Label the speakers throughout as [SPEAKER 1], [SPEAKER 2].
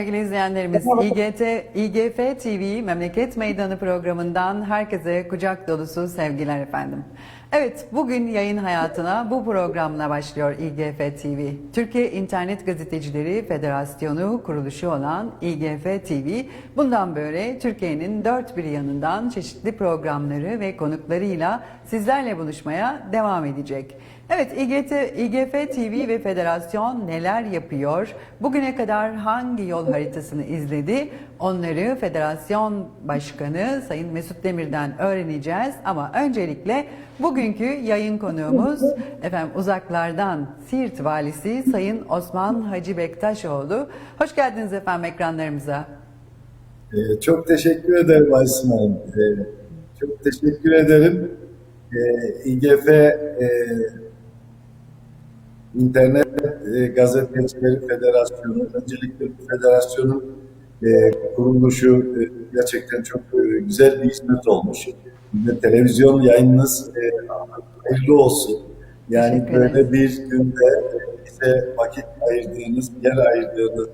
[SPEAKER 1] Sevgili izleyenlerimiz. İGT, İGF TV Memleket Meydanı programından herkese kucak dolusu sevgiler efendim. Evet, bugün yayın hayatına bu programla başlıyor İGF TV. Türkiye İnternet Gazetecileri Federasyonu kuruluşu olan İGF TV, bundan böyle Türkiye'nin dört bir yanından çeşitli programları ve konuklarıyla sizlerle buluşmaya devam edecek. Evet, İGT, İGF TV ve Federasyon neler yapıyor? Bugüne kadar hangi yol haritasını izledi? Onları Federasyon Başkanı Sayın Mesut Demir'den öğreneceğiz. Ama öncelikle bugünkü yayın konuğumuz efendim uzaklardan Siirt Valisi Sayın Osman Hacı Bektaşoğlu. Hoş geldiniz efendim ekranlarımıza.
[SPEAKER 2] Ee, çok teşekkür ederim Aysin Hanım. Ee, çok teşekkür ederim. Ee, İGF e, İnternet e, Gazetecileri Federasyonu, öncelikle federasyonun e, kuruluşu e, gerçekten çok e, güzel bir hizmet olmuş. De televizyon yayınınız e, hayırlı olsun. Yani böyle bir günde e, bize vakit ayırdığınız, yer ayırdığınız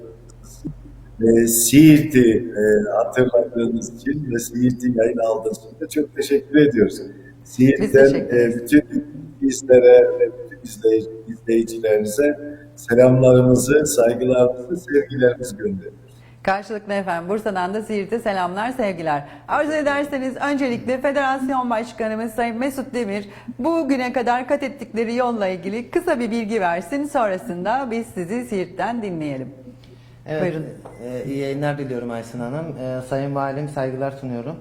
[SPEAKER 2] e, Siirt'i e, hatırladığınız için ve Siirt'i yayın aldığınız için de çok teşekkür ediyoruz. Siirt'ten e, bütün bizlere ve bütün izleyici, izleyicilerinize selamlarımızı, saygılarımızı, sevgilerimizi gönderiyoruz.
[SPEAKER 1] Karşılıklı efendim Bursa'dan da Siirt'e selamlar, sevgiler. Arzu ederseniz öncelikle Federasyon Başkanımız Sayın Mesut Demir bugüne kadar kat ettikleri yolla ilgili kısa bir bilgi versin. Sonrasında biz sizi Siirt'ten dinleyelim.
[SPEAKER 3] Evet,
[SPEAKER 1] Buyurun.
[SPEAKER 3] e, iyi yayınlar diliyorum Aysun Hanım. E, Sayın Valim saygılar sunuyorum.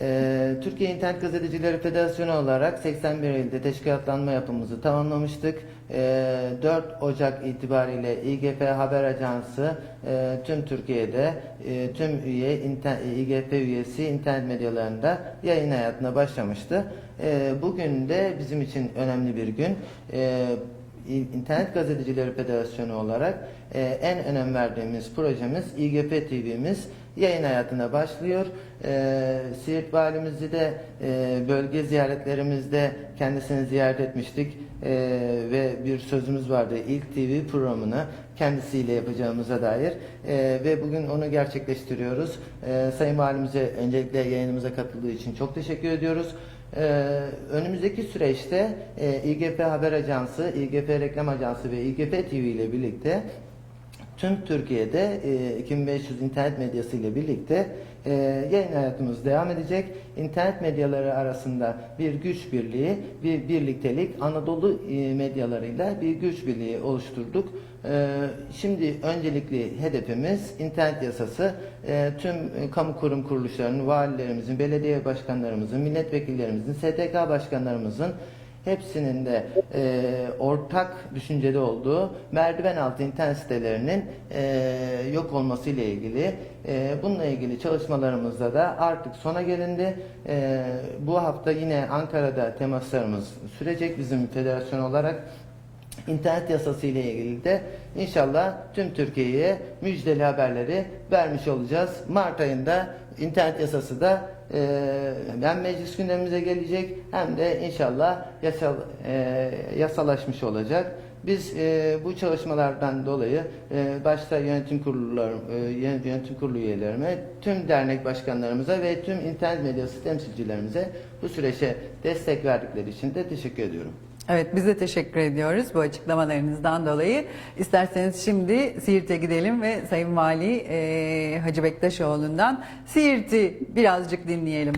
[SPEAKER 3] E, Türkiye İnternet Gazetecileri Federasyonu olarak 81 ilde teşkilatlanma yapımızı tamamlamıştık. E, 4 Ocak itibariyle İGF Haber Ajansı e, tüm Türkiye'de e, tüm üye İGF üyesi internet medyalarında yayın hayatına başlamıştı. E, bugün de bizim için önemli bir gün. İnternet Gazetecileri Federasyonu olarak e, en önem verdiğimiz projemiz İGF TV'miz yayın hayatına başlıyor. E, Siirt Valimizi de e, bölge ziyaretlerimizde kendisini ziyaret etmiştik E, ve bir sözümüz vardı İlk TV programını kendisiyle yapacağımıza dair E, ve bugün onu gerçekleştiriyoruz. E, Sayın Valimize öncelikle yayınımıza katıldığı için çok teşekkür ediyoruz. Ee, önümüzdeki süreçte e, İGF Haber Ajansı, İGF Reklam Ajansı ve İGF TV ile birlikte tüm Türkiye'de e, 2500 internet medyası ile birlikte e, yayın hayatımız devam edecek. İnternet medyaları arasında bir güç birliği, bir birliktelik Anadolu e, medyalarıyla bir güç birliği oluşturduk. E, şimdi öncelikli hedefimiz internet yasası e, tüm e, kamu kurum kuruluşlarının, valilerimizin, belediye başkanlarımızın, milletvekillerimizin, STK başkanlarımızın hepsinin de e, ortak düşüncede olduğu merdiven altı internet sitelerinin e, yok olması ile ilgili e, bununla ilgili çalışmalarımızda da artık sona gelindi. E, bu hafta yine Ankara'da temaslarımız sürecek bizim federasyon olarak. İnternet yasası ile ilgili de inşallah tüm Türkiye'ye müjdeli haberleri vermiş olacağız. Mart ayında internet yasası da e, hem meclis gündemimize gelecek hem de inşallah yasal e, yasalaşmış olacak. Biz e, bu çalışmalardan dolayı e, başta yönetim kurulları e, yönetim kurulu üyelerime, tüm dernek başkanlarımıza ve tüm internet medyası temsilcilerimize bu süreçte destek verdikleri için de teşekkür ediyorum.
[SPEAKER 1] Evet biz de teşekkür ediyoruz bu açıklamalarınızdan dolayı. İsterseniz şimdi Siirt'e gidelim ve Sayın Vali e, Hacı Bektaşoğlu'ndan Siirt'i birazcık dinleyelim.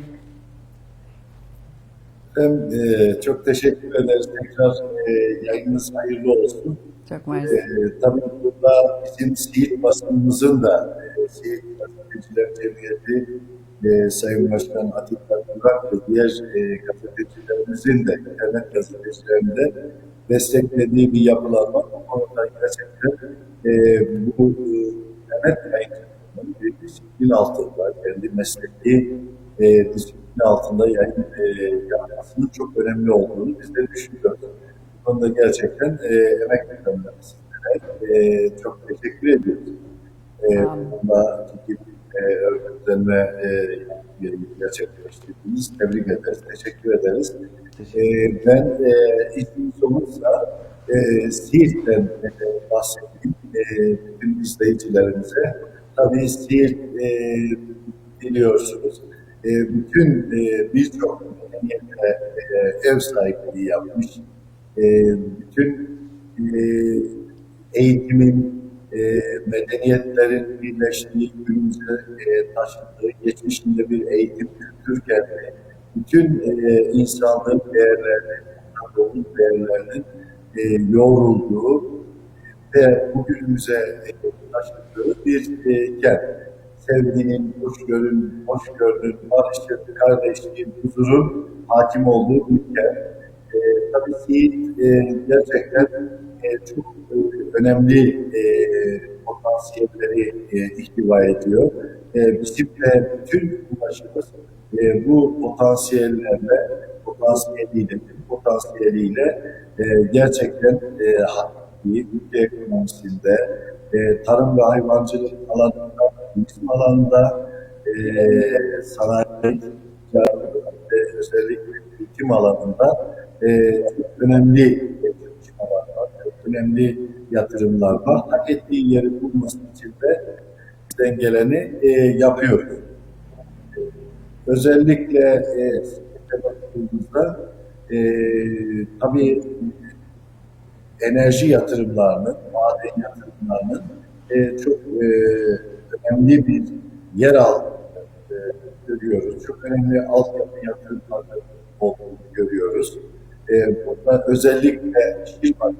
[SPEAKER 2] Hem e, çok teşekkür ederiz. Tekrar e, yayınınız hayırlı olsun.
[SPEAKER 1] Çok.
[SPEAKER 2] E, tabii burada bizim Siirt basınımızın da e, Siirt Gazeteciler Cemiyeti e, Sayın Başkan Atik Burak ve diğer e, gazetecilerimizin de internet gazetecilerinde desteklediği bir yapılanma. Bu konuda gerçekten e, bu e, internet yayıncılığının bir disiplin altında, kendi mesleki e, disiplin altında yayın e, yapmasının çok önemli olduğunu biz de düşünüyoruz. Bu konuda gerçekten e, emek verenler sizlere e, çok teşekkür ediyoruz. E, bunda e, örgütlenme e, gerçekleştirdiğiniz tebrik ederiz, teşekkür ederiz.
[SPEAKER 3] Teşekkür
[SPEAKER 2] E, ben e, izniniz olursa e, Siirt'ten e, bahsedeyim e, bütün izleyicilerimize. Tabii Siirt e, biliyorsunuz e, bütün e, birçok e, ev sahipliği yapmış. E, bütün e, eğitimin, e, medeniyetlerin birleştiği, günümüze e, taşıdığı, geçmişinde bir eğitim kültür kendi, bütün e, insanlığın değerlerinin, toplum değerlerinin e, yoğrulduğu ve bugünümüze e, taşıdığı bir e, kent. Sevginin, hoşgörün, hoşgörünün, barışın, kardeşliğin, huzurun hakim olduğu bir kent. E, tabii Siirt e, gerçekten e, çok e, önemli e, potansiyelleri e, ihtiva ediyor. E, bizim de bütün ulaşımız e, bu potansiyellerle, potansiyeliyle, potansiyeliyle e, gerçekten e, hakiki ülke ekonomisinde, e, tarım ve hayvancılık alanında, turizm alanında, e, sanayi, ve özellikle eğitim alanında e, önemli önemli yatırımlar var. Hak ettiği yeri bulması için de geleni e, yapıyoruz. Özellikle e, baktığımızda e, tabii enerji yatırımlarının, maden yatırımlarının e, çok e, önemli bir yer aldığını e, görüyoruz. Çok önemli altyapı yatırımları olduğunu görüyoruz. E, burada özellikle Şirvan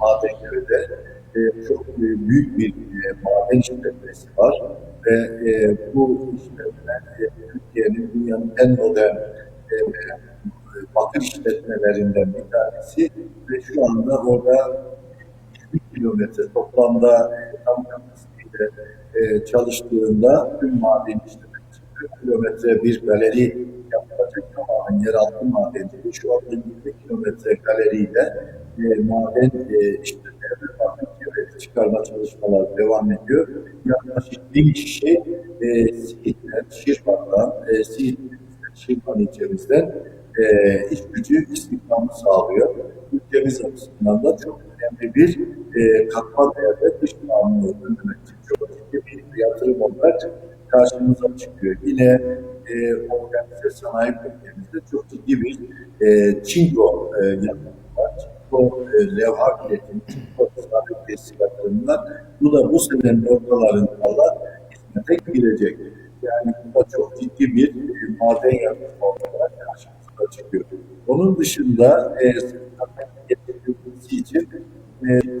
[SPEAKER 2] Madenköy'de e, çok e, büyük bir e, maden işletmesi var. Ve e, bu işletme e, Türkiye'nin dünyanın en modern e, bakır işletmelerinden bir tanesi. Ve şu anda orada 20 kilometre toplamda e, tam kapasiteyle e, çalıştığında tüm maden işletmesi 40 kilometre bir galeri yapılacak tamamen yeraltı madenciliği. Şu anda 20 kilometre galeriyle e, maden e, işletmeleri çıkarma çalışmaları devam ediyor. Yaklaşık bin kişi e, Siirt'ten, Şirvan'dan, e, Siirt'ten, Şirvan ilçemizden e, iş gücü istihdamı sağlıyor. Ülkemiz açısından da çok önemli bir e, katma değerde dış bağımlılığı önlemek için çok ciddi bir yatırım olarak karşımıza çıkıyor. Yine e, organize sanayi bölgemizde çok ciddi bir e, çinko e, yatırımı Çinko e, levha üretimi, çinko sanayi tesis yatırımlar. Bu da bu senenin ortalarında da hizmete girecek. Yani bu da çok ciddi bir e, maden yatırımı olarak karşımıza çıkıyor. Onun dışında e, getirilmesi için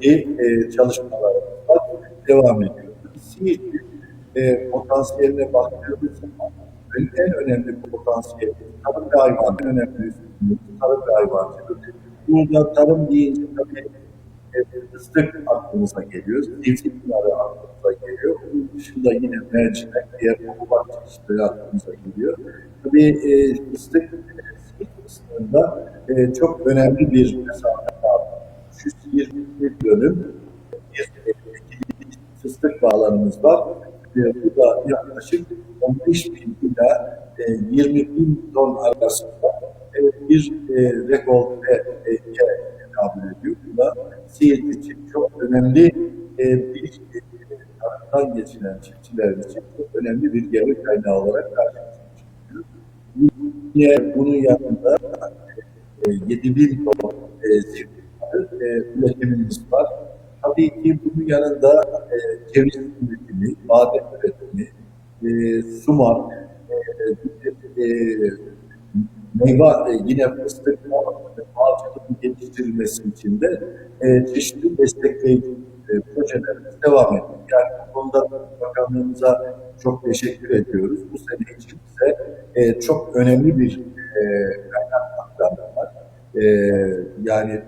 [SPEAKER 2] e, e, çalışmalarımız var, devam ediyor. Siirt'in e, potansiyeline baktığımız zaman en önemli potansiyeli tarım ve hayvan, en önemli üstünlüğü tarım ve hayvancılık. Burada tarım deyince tabii e, fıstık aklımıza geliyor, zeytin pınarı aklımıza geliyor. Bunun dışında yine mercimek, diğer tohumat çeşitleri aklımıza geliyor. Tabii e, fıstık e, kısmında e, çok önemli bir mesafe var. 320 dönüm bir fıstık bağlarımız var. E, bu da yaklaşık 15 bin ila e, 20 bin ton arasında e, bir e, rekolte e, tekabül ediyor. Bu da Siirt için çok önemli e, bir taraftan geçilen çiftçilerimiz için çok önemli bir gelir kaynağı olarak karşımıza çıkıyor. Yine bunun yanında e, 7 bin ton e, e, üretimimiz var. Tabii ki bunun yanında e, ceviz üretimi, badem üretimi, e, sumak, e, e, meyve, e, yine fıstık, ağaçlığın geliştirilmesi için de e, çeşitli destekleyici e, projelerimiz devam ediyor. Yani bu konuda bakanlığımıza çok teşekkür ediyoruz. Bu sene için bize e, çok önemli bir e, kaynak aktardılar. E, yani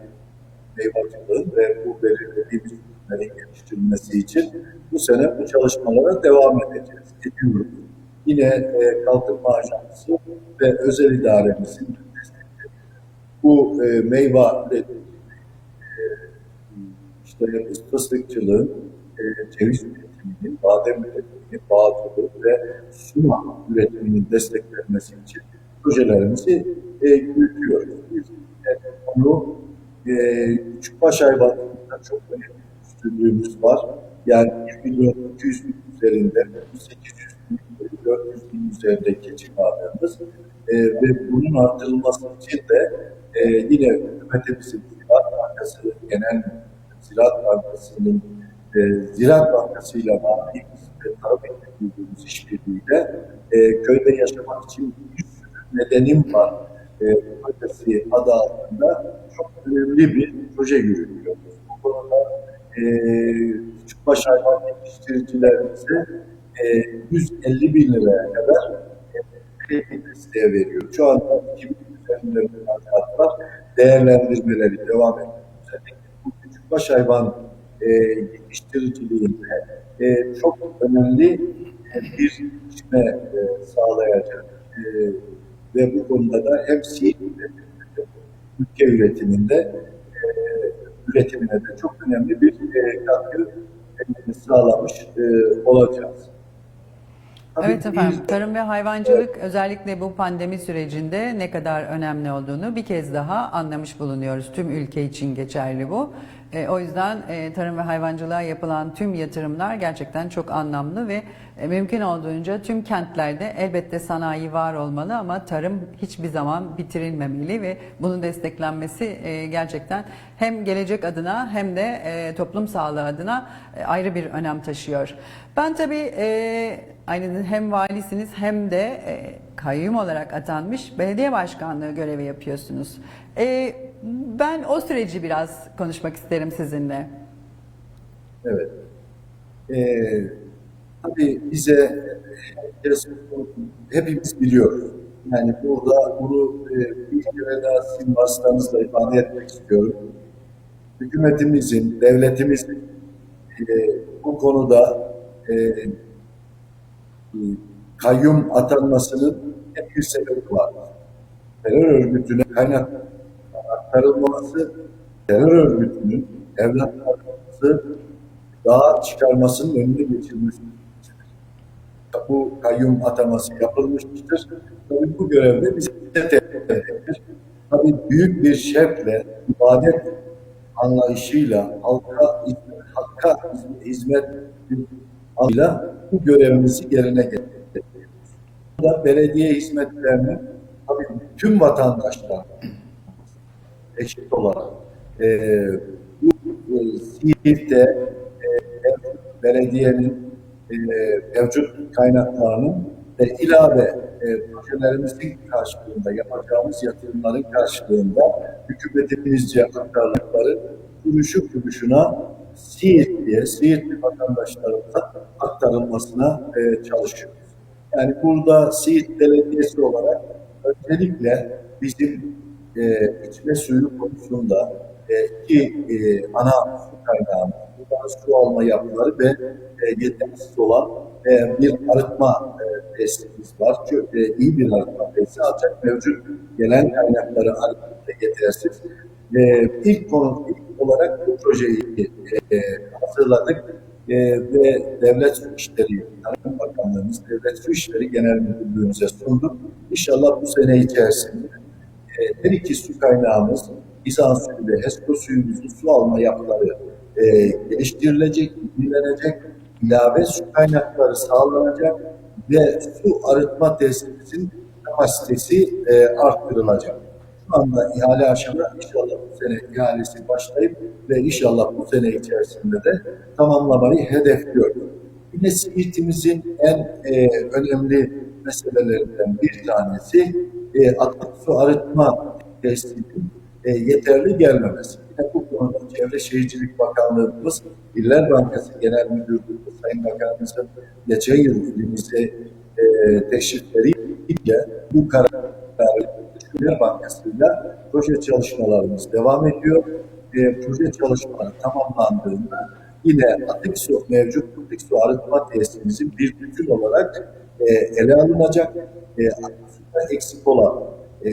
[SPEAKER 2] meyvacılığın ve bu belirlediğimiz ürünlerin geliştirilmesi için bu sene bu çalışmalara devam edeceğiz, ediyoruz. Yine e, Kalkınma Ajansı ve özel idaremizin bu e, meyve e, işte fıstıkçılığın, e, ceviz üretiminin, badem üretiminin, bağcılığı ve suma üretiminin desteklenmesi için projelerimizi e, yürütüyoruz. Biz de bunu e, küçükbaş hayvanlarında çok önemli üstünlüğümüz var. Yani 1 milyon 200 bin üzerinde 800 bin 400 bin üzerinde varlığımız e, ve bunun arttırılması için de e, yine hükümetimizin Ziraat Bankası Genel Ziraat Bankası'nın e, Ziraat Bankası ile verdiğimiz ve tarım ettiğimiz işbirliğiyle e, köyde yaşamak için bir nedenim var. E, projesi adı altında çok önemli bir proje yürütüyoruz. Bu konuda e, küçükbaş hayvan yetiştiricilerimize e, 150 bin liraya kadar kredi desteği veriyor. Şu anda 2000 üzerinde mülakatlar değerlendirmeleri devam ediyor. Özellikle bu küçükbaş hayvan e, yetiştiriciliğinde e, çok önemli e, bir gelişme e, sağlayacak. E, ve bu konuda da hem üretiminde, ülke üretiminde e, üretimine de çok önemli bir e, katkı e, sağlamış e, olacağız. Tabii
[SPEAKER 1] Evet efendim,
[SPEAKER 2] bir-
[SPEAKER 1] tarım ve hayvancılık özellikle bu pandemi sürecinde ne kadar önemli olduğunu bir kez daha anlamış bulunuyoruz. Tüm ülke için geçerli bu. E, o yüzden e, tarım ve hayvancılığa yapılan tüm yatırımlar gerçekten çok anlamlı ve e, mümkün olduğunca tüm kentlerde elbette sanayi var olmalı ama tarım hiçbir zaman bitirilmemeli ve bunun desteklenmesi e, gerçekten hem gelecek adına hem de e, toplum sağlığı adına e, ayrı bir önem taşıyor. Ben tabii e, aynı hem valisiniz hem de e, kayyum olarak atanmış belediye başkanlığı görevi yapıyorsunuz. E, ben o süreci biraz konuşmak isterim sizinle.
[SPEAKER 2] Evet. Ee, tabii bize hepimiz biliyoruz. Yani burada bunu e, bir kere daha sizin vasıtanızla ifade etmek istiyorum. Hükümetimizin, devletimizin e, bu konuda e, kayyum atanmasının hep bir sebebi var. Terör örgütüne kaynak aktarılması, terör örgütünün evlatlarımızı dağa çıkarmasının önünü geçirmiştir. Bu kayyum ataması yapılmıştır. Tabii bu görevde bize tevkildir. Tabii büyük bir şevkle, ibadet anlayışıyla, halka, halka hizmet anlayışıyla bu görevimizi yerine getiriyoruz. Burada belediye hizmetlerini tabii tüm vatandaşlar eşit olarak e, bu e, Siirt'te e, belediyenin e, mevcut kaynaklarının ve ilave e, projelerimizin karşılığında yapacağımız yatırımların karşılığında hükümetimizce aktardıkları kuruşu kuruşuna Siirtli'ye, Siirtli vatandaşlarımıza aktarılmasına e, çalışıyoruz. Yani burada Siirt Belediyesi olarak özellikle bizim e, içme suyu konusunda e, iki e, ana su kaynağımız, buradan su alma yapıları ve e, yetersiz olan e, bir arıtma e, tesisimiz var. Çok e, iyi bir arıtma tesisi ancak mevcut gelen kaynakları arıtmakta yetersiz. E, ilk konu ilk olarak bu projeyi e, hazırladık e, ve Devlet Su İşleri, Tarım Bakanlığımız, Devlet Su İşleri Genel Müdürlüğümüze sunduk. İnşallah bu sene içerisinde e, her iki su kaynağımız İzan suyu ve HESCO suyumuzun su alma yapıları e, geliştirilecek, bilgilenecek, ilave su kaynakları sağlanacak ve su arıtma tesisimizin kapasitesi e, arttırılacak. Şu anda ihale aşamada inşallah bu sene ihalesi başlayıp ve inşallah bu sene içerisinde de tamamlamayı hedefliyoruz. Yine Siirt'imizin en e, önemli meselelerinden bir tanesi e, atık su arıtma tesisinin e, yeterli gelmemesi. Yine bu konuda Çevre Şehircilik Bakanlığımız, İller Bankası Genel Müdürlüğü Sayın Bakanımızın geçen yıl ilimize e, teşrifleriyle bu kararı İller Bankası'yla proje çalışmalarımız devam ediyor. E, proje çalışmaları tamamlandığında yine atık su, mevcut atık su arıtma tesisimizin bir bütün olarak e, ele alınacak. E, atık suda eksik olan e,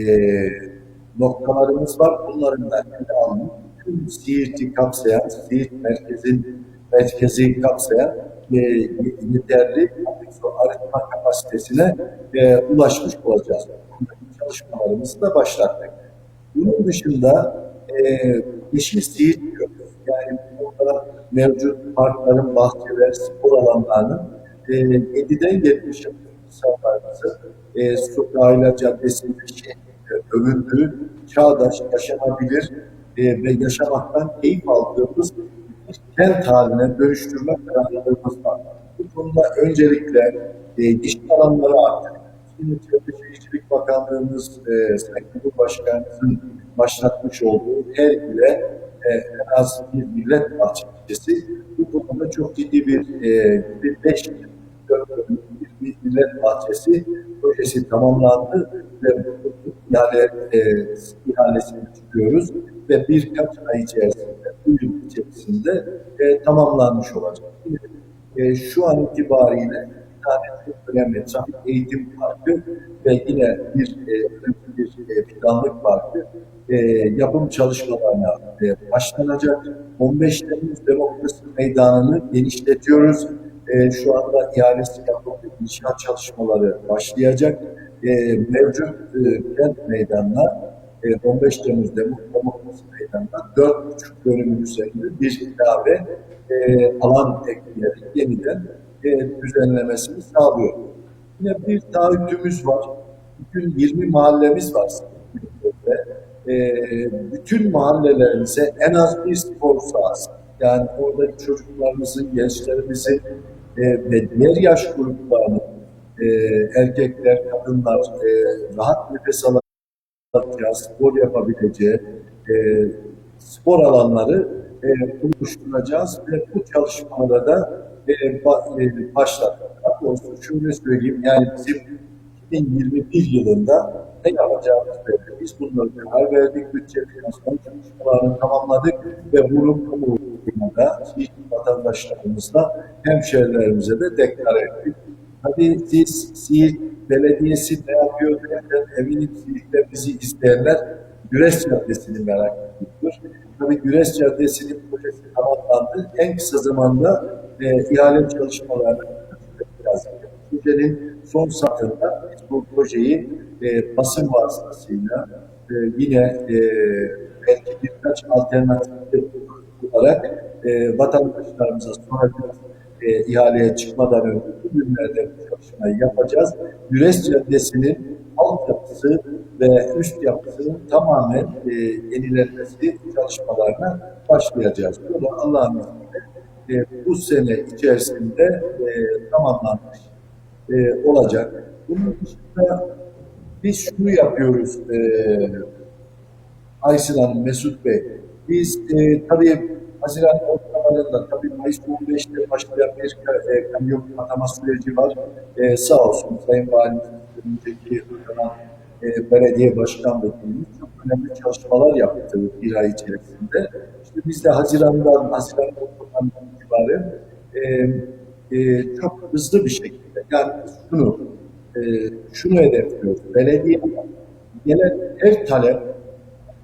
[SPEAKER 2] noktalarımız var. Bunların da ele alınıp tüm Siirt'i kapsayan, Siirt merkezin merkezi kapsayan e, yeterli arıtma kapasitesine e, ulaşmış olacağız. Çalışmalarımızı da başlattık. Bunun dışında e, yeşil Siirt diyoruz. Yani burada mevcut parkların, bahçeler, spor alanlarının e, 7'den 70'e insanlarımızı e, sokağıyla, caddesinde, övündüğü çağdaş, yaşanabilir e, ve yaşamaktan keyif aldığımız bir kent haline dönüştürme kararlılığımız var. Bu konuda öncelikle e, iş alanları artık Çevre Bakanlığımız, e, Sayın Cumhurbaşkanımızın başlatmış olduğu her ile e, en az bir millet bahçesi bu konuda çok ciddi bir, e, bir beş bir, millet bahçesi projesi tamamlandı ve ihale, e, ihalesini çıkıyoruz ve birkaç ay içerisinde, bu yıl içerisinde e, tamamlanmış olacak. E, şu an itibariyle bir çok önemli trafik eğitim parkı ve yine bir e, önemli bir e, fidanlık parkı e, yapım çalışmalarına e, başlanacak. 15 Temmuz Demokrasi Meydanı'nı genişletiyoruz. E, şu anda ihalesi yapıldı. İnşaat çalışmaları başlayacak. E, mevcut e, kent meydanına e, 15 Temmuz Demo- Demokrasi Meydanı'na 4,5 bölümün üzerinde bir ilave e, alan ekleyerek yeniden e, düzenlemesini sağlıyor. Yine bir taahhütümüz var. Bütün 20 mahallemiz var. E, bütün mahallelerimize en az bir spor sahası. Yani oradaki çocuklarımızın, gençlerimizin e, ve diğer yaş gruplarının e, erkekler, kadınlar e, rahat nefes alabileceği, spor yapabileceği e, spor alanları e, oluşturacağız ve bu çalışmalara da e, ba- başlattık. Daha doğrusu şöyle söyleyeyim, yani bizim 2021 yılında ne yapacağımız belli. Biz bunları karar verdik, bütçe finansman çalışmalarını tamamladık ve bunu kamuoyuna da, Siirt vatandaşlarımızla, hemşehrilerimize de deklare ettik. Hadi siz Siirt Belediyesi ne yapıyor derken eminim Siirt'te bizi izleyenler Güreş Caddesi'ni merak ediyordur. Tabii Güreş Caddesi'nin projesi tamamlandı. En kısa zamanda e, ihale çalışmalarına lazım. Projenin son satırında biz bu projeyi e, basın vasıtasıyla e, yine e, belki birkaç alternatif olarak e, vatandaşlarımıza sunacağız. E, ihaleye çıkmadan önce bugünlerde bu çalışmayı yapacağız. Güreş Caddesi'nin altyapısı ve üst yapısının tamamen e, yenilenmesi çalışmalarına başlayacağız. Bu da Allah'ın izniyle e, bu sene içerisinde e, tamamlanmış e, olacak. Bunun dışında biz şunu yapıyoruz e, Aysel Hanım, Mesut Bey. Biz e, tabii Haziran ortalarında, tabii Mayıs 15'te başlayan bir e, kamyon atama süreci var. E, sağ olsun Sayın Valimiz, önceki dönem e, belediye başkan vekilimiz çok önemli çalışmalar yaptı bir ay içerisinde. İşte biz de Haziran'dan, Haziran itibaren e, e, çok hızlı bir şekilde, yani şunu, e, şunu hedefliyoruz. Belediye gelen her talep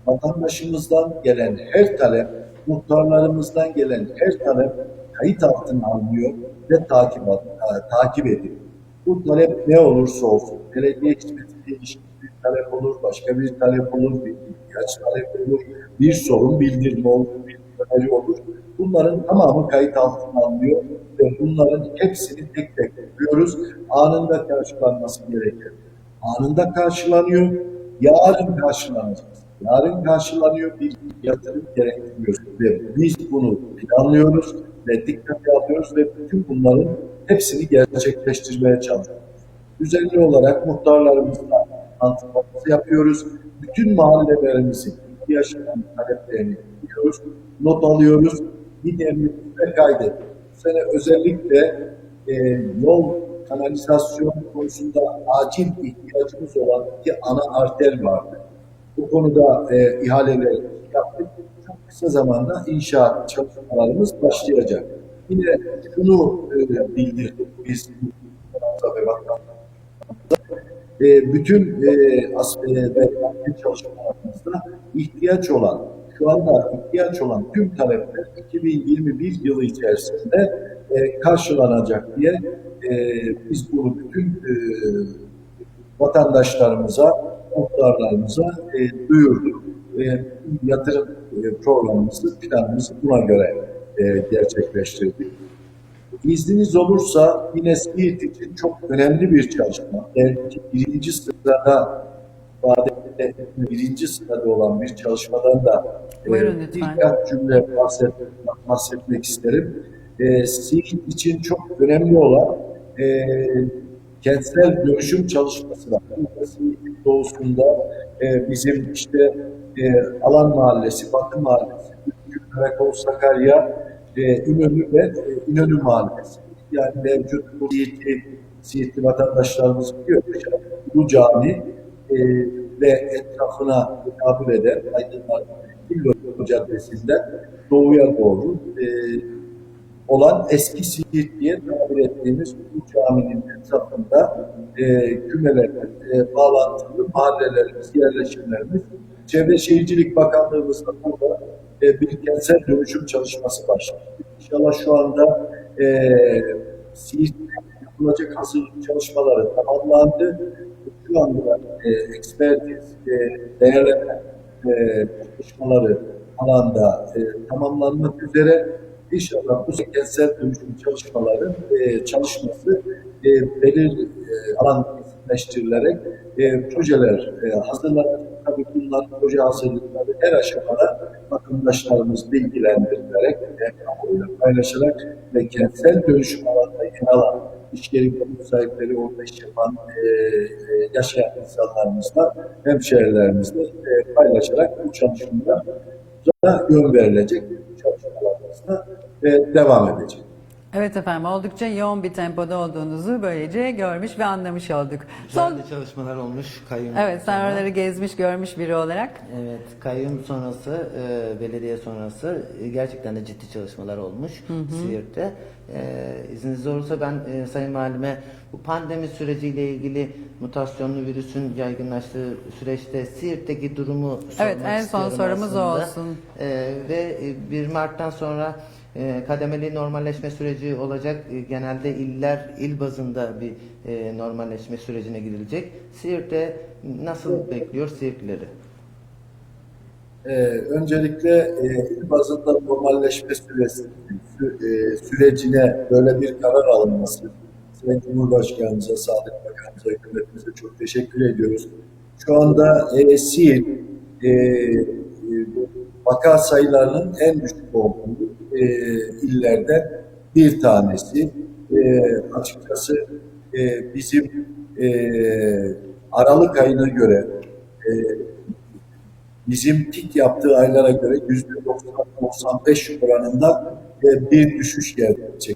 [SPEAKER 2] vatandaşımızdan gelen her talep, muhtarlarımızdan gelen her talep kayıt altına alınıyor ve takip, e, takip ediliyor. Bu talep ne olursa olsun, belediye hizmetiyle ilişkin bir talep olur, başka bir talep olur, bir ihtiyaç talep olur, bir sorun bildirme olur, bir öneri olur. Bunların tamamı kayıt altına alınıyor ve bunların hepsini tek tek yapıyoruz. Anında karşılanması gerekir. Anında karşılanıyor, yarın karşılanacak yarın karşılanıyor bir yatırım gerektiriyor ve biz bunu planlıyoruz ve dikkate alıyoruz ve bütün bunların hepsini gerçekleştirmeye çalışıyoruz. Düzenli olarak muhtarlarımızla antrenmanımızı yapıyoruz. Bütün mahallelerimizin ihtiyaçlarını, taleplerini biliyoruz, not alıyoruz, liderliğimize kaydediyoruz. Bu sene özellikle e, yol kanalizasyon konusunda acil ihtiyacımız olan iki ana arter vardı. Bu konuda e, ihaleleri yaptık. Çok kısa zamanda inşaat çalışmalarımız başlayacak. Yine şunu e, bildirdik biz ve vatandaşlarımıza. e, bütün e, ve nakliye çalışmalarımızda ihtiyaç olan, şu anda ihtiyaç olan tüm talepler 2021 yılı içerisinde e, karşılanacak diye e, biz bunu bütün e, vatandaşlarımıza, muhtarlarımıza e, duyurduk. e, yatırım e, programımızı, planımızı buna göre e, gerçekleştirdik. İzniniz olursa yine Siirt için çok önemli bir çalışma. Belki birinci sırada vadede birinci sırada olan bir çalışmadan da e,
[SPEAKER 1] Buyurun
[SPEAKER 2] birkaç cümle bahset, bahsetmek isterim. E, Siirt için çok önemli olan e, kentsel dönüşüm çalışması var. Burada Siirt'in doğusunda e, bizim işte e, Alan Mahallesi, Batı Mahallesi, Gülmerekol, Sakarya, e, İnönü ve e, İnönü Mahallesi. Yani mevcut bu Siirt'i, Siirtli vatandaşlarımız biliyor. Bu cami e, ve etrafına tabir eden Aydınlar Gülmerekol Caddesi'nden doğuya doğru e, olan eski Siirt diye tabir ettiğimiz bu caminin etrafında e, kümelerle e, bağlantılı mahallelerimiz, yerleşimlerimiz Çevre Şehircilik Bakanlığımızda burada e, bir kentsel dönüşüm çalışması başladı. İnşallah şu anda e, Siirt'te yapılacak hazırlık çalışmaları tamamlandı. Şu anda e, ekspertiz, e, değerlendirme e, çalışmaları alanda e, tamamlanmak üzere. İnşallah bu kentsel dönüşüm çalışmaları e, çalışması e, belirli e, alan kesinleştirilerek e, projeler e, hazırlanır. Tabii bunlar proje hazırlıkları her aşamada vatandaşlarımız bilgilendirilerek, e, paylaşarak ve kentsel dönüşüm alanında yer alan iş yeri sahipleri, orada iş yapan, e, e, yaşayan insanlarımızla, hemşehrilerimizle e, paylaşarak bu çalışmalara yön verilecek bu çalışmalarımızda e, devam edecek.
[SPEAKER 1] Evet efendim oldukça yoğun bir tempoda olduğunuzu böylece görmüş ve anlamış olduk.
[SPEAKER 3] Güzel
[SPEAKER 1] Son,
[SPEAKER 3] de çalışmalar olmuş kayyum.
[SPEAKER 1] evet sen
[SPEAKER 3] sonra.
[SPEAKER 1] oraları gezmiş görmüş biri olarak.
[SPEAKER 3] Evet, kayyum sonrası, e, belediye sonrası e, gerçekten de ciddi çalışmalar olmuş Siirt'te. E, izniniz olursa ben e, Sayın Valime bu pandemi süreciyle ilgili mutasyonlu virüsün yaygınlaştığı süreçte Siirt'teki durumu
[SPEAKER 1] Evet,
[SPEAKER 3] sormak
[SPEAKER 1] en son sorumuz o
[SPEAKER 3] aslında.
[SPEAKER 1] olsun.
[SPEAKER 3] E, ve e, 1 Mart'tan sonra e, kademeli normalleşme süreci olacak. E, genelde iller il bazında bir e, normalleşme sürecine girilecek. Siirt'te nasıl bekliyor Siirtlileri?
[SPEAKER 2] Ee, öncelikle e, il bazında normalleşme süresi, sü- e, sürecine böyle bir karar alınması Sayın Cumhurbaşkanımıza, Sağlık Bakanımıza, hükümetimize çok teşekkür ediyoruz. Şu anda e, Siirt e, e, vaka sayılarının en düşük olduğu e, illerden bir tanesi. E, açıkçası e, bizim e, Aralık ayına göre e, bizim pik yaptığı aylara göre yüzde 90-95 oranında e, bir düşüş gerçekleşti.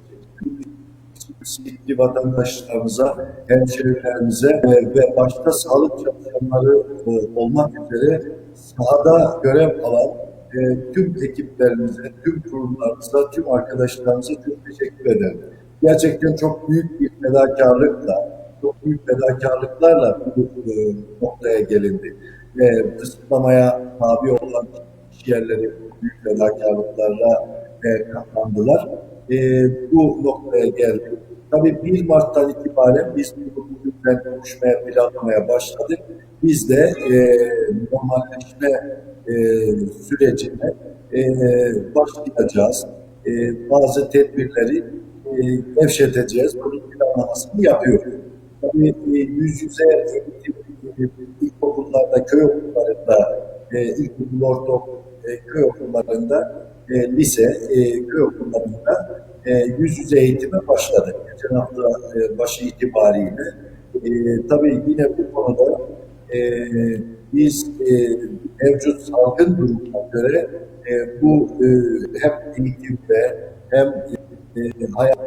[SPEAKER 2] Siirtli vatandaşlarımıza, hemşehrilerimize e, ve başta sağlık çalışanları e, olmak üzere sahada görev alan e, tüm ekiplerimize, tüm kurumlarımıza, tüm arkadaşlarımıza çok teşekkür ederim. Gerçekten çok büyük bir fedakarlıkla, çok büyük fedakarlıklarla bu e, noktaya gelindi. Ve kısıtlamaya tabi olan yerleri büyük fedakarlıklarla e, katlandılar. E, bu noktaya geldik. Tabii 1 Mart'tan itibaren biz bu bugünden konuşmaya, planlamaya başladık. Biz de e, normalleşme e, sürecine e, başlayacağız. E, bazı tedbirleri e, gevşeteceğiz. Bunun planlamasını yapıyoruz. Tabii e, yüz yüze eğitim e, ilkokullarda, köy okullarında, e, ilkokul, ortaokul, e, köy okullarında, e, lise, e, köy okullarında e, yüz yüze eğitime başladık. Geçen hafta e, başı itibariyle. E, tabii yine bu konuda e, biz e, mevcut salgın durumuna göre e, bu e, hem eğitimde hem e, hayat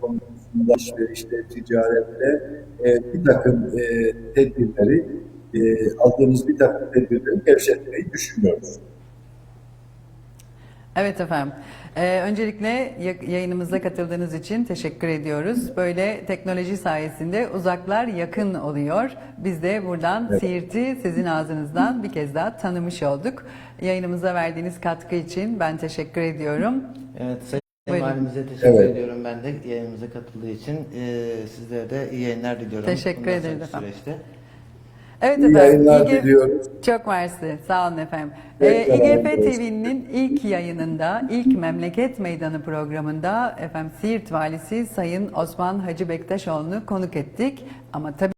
[SPEAKER 2] konusunda alışverişte, ticarette e, bir takım e, tedbirleri e, aldığımız bir takım tedbirleri gevşetmeyi düşünüyoruz.
[SPEAKER 1] Evet efendim. Ee, öncelikle ya- yayınımıza katıldığınız için teşekkür ediyoruz. Böyle teknoloji sayesinde uzaklar yakın oluyor. Biz de buradan
[SPEAKER 2] Evet.
[SPEAKER 1] Siirt'i sizin ağzınızdan bir kez daha tanımış olduk. Yayınımıza verdiğiniz katkı için ben teşekkür ediyorum.
[SPEAKER 3] Evet, Sayın. Valimize teşekkür
[SPEAKER 2] Evet.
[SPEAKER 3] ediyorum ben de yayınımıza katıldığı için. Ee, sizlere de iyi yayınlar diliyorum.
[SPEAKER 1] Teşekkür
[SPEAKER 3] sonraki
[SPEAKER 1] efendim.
[SPEAKER 3] Süreçte.
[SPEAKER 1] Evet
[SPEAKER 2] İyi
[SPEAKER 1] efendim.
[SPEAKER 2] yayınlar
[SPEAKER 1] İGF
[SPEAKER 2] diliyoruz.
[SPEAKER 1] Çok mersi. Sağ olun efendim. Ee, İGF. TV'nin ilk yayınında, ilk Memleket Meydanı programında efendim Siirt Valisi Sayın Osman Hacı Bektaşoğlu'nu konuk ettik. Ama tabii